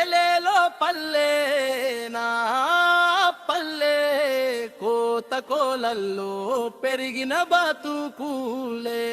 ఎలేలో పల్లేనా పల్లె కోత కోలల్లో పెరిగిన బతుకులే.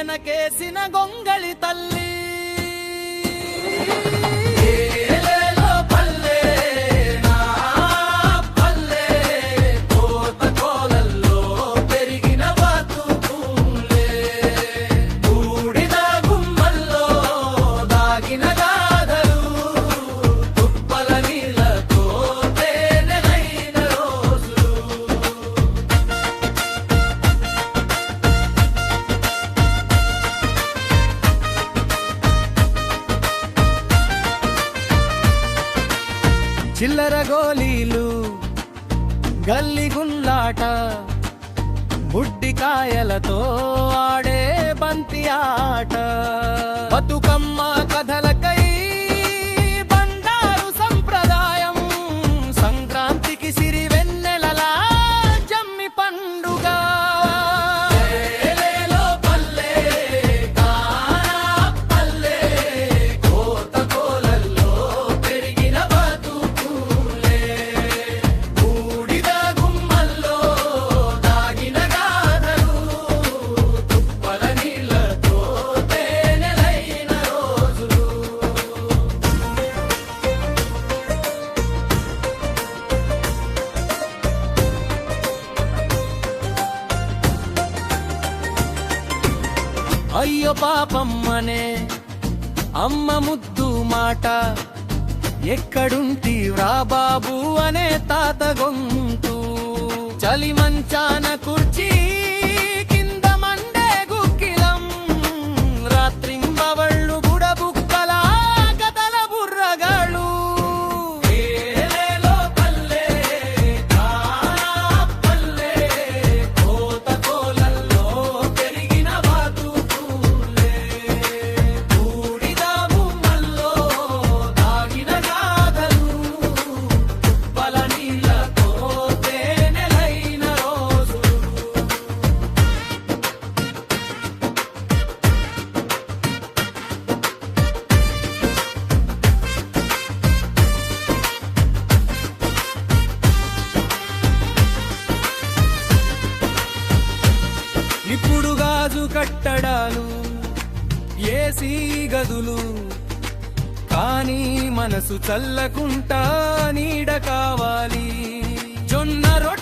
వెనకేసిన గొంగళి తల్లి. గల్లిగుల్లాట బుడ్డికాయలతో ఆడే బంతి ఆట. బతుకమ్మ అయ్యో పాపమ్మనే అమ్మ ముద్దు మాట ఎక్కడుంటి బాబు అనే తాత గొంతు. చలి మంచాన కుర్చీ రాజు కట్టడాలు ఏసీ గదులు. కానీ మనసు చల్లకుంటా నీడ కావాలి. జొన్న రొట్టె